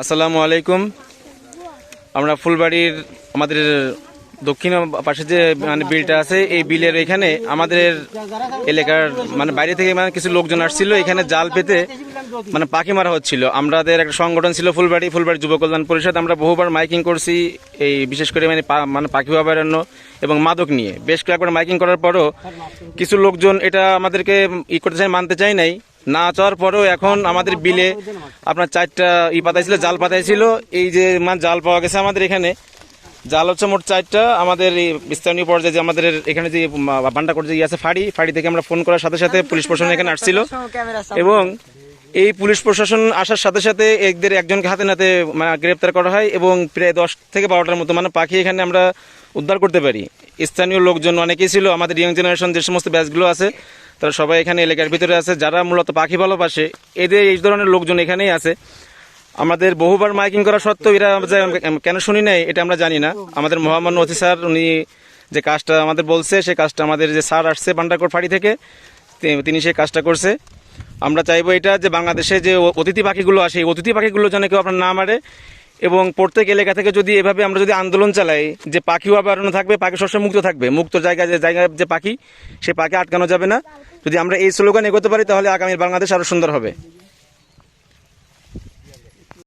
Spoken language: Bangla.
আসসালামু আলাইকুম। আমরা ফুলবাড়ির আমাদের দক্ষিণ পাশে যে মানে বিলটা আছে, এই বিলের এখানে আমাদের এলাকার মানে বাইরে থেকে মানে কিছু লোকজন আসছিল। এখানে জাল পেতে মানে পাখি মারা হচ্ছিল। আমাদের একটা সংগঠন ছিল ফুলবাড়ি ফুলবাড়ি যুব কল্যাণ পরিষদ। আমরা বহুবার মাইকিং করছি এই বিশেষ করে মানে মানে পাখি অভয়ারণ্য এবং মাদক নিয়ে। বেশ কয়েকবার মাইকিং করার পরও কিছু লোকজন এটা আমাদেরকে ই করতে চাই মানতে চাই নাই। না চাওয়ার পরেও এখন আমাদের বিলে আপনার চারটা ই পাতাইছিল, জাল পাতাইছিল। এই যে মানে জাল পাওয়া গেছে আমাদের এখানে। জাল হচ্ছে মোট চারটা। আমাদের এই স্থানীয় পর্যায়ে যে আমাদের এখানে যে বান্ডা করে যে আছে, ফাড়ি ফাড়ি থেকে আমরা ফোন করার সাথে সাথে পুলিশ প্রশাসন এখানে আসছিল। এবং এই পুলিশ প্রশাসন আসার সাথে সাথে এদের একজনকে হাতে নাতে মানে গ্রেপ্তার করা হয় এবং প্রায় দশ থেকে বারোটার মতো মানে পাখি এখানে আমরা উদ্ধার করতে পারি। স্থানীয় লোকজন অনেকেই ছিল, আমাদের ইয়ং জেনারেশন যে সমস্ত ব্যাচগুলো আছে তারা সবাই এখানে এলাকার ভিতরে আছে, যারা মূলত পাখি ভালোবাসে, এদের এই ধরনের লোকজন এখানেই আছে। আমাদের বহুবার মাইকিং করা সত্ত্বেও এরা কেন শুনি নাই, এটা আমরা জানি না। আমাদের মহামান্য অতি স্যার, উনি যে কাজটা আমাদের বলছে সেই কাজটা আমাদের যে স্যার আসছে ভান্ডারকোট ফাঁড়ি থেকে তিনি সেই কাজটা করছে। আমরা চাইব এটা যে বাংলাদেশে যে অতিথি পাখিগুলো আসে, এই অতিথি পাখিগুলো যেন কেউ আপনার না মারে এবং প্রত্যেক এলাকা থেকে যদি এভাবে আমরা যদি আন্দোলন চালাই, যে পাখিও আবরণ থাকবে, পাখি সবসময় মুক্ত থাকবে। মুক্ত জায়গায় যে জায়গায় যে পাখি, সে পাখি আটকানো যাবে না। যদি আমরা এই স্লোগান এগোতে পারি, তাহলে আগামী বাংলাদেশ আরও সুন্দর হবে।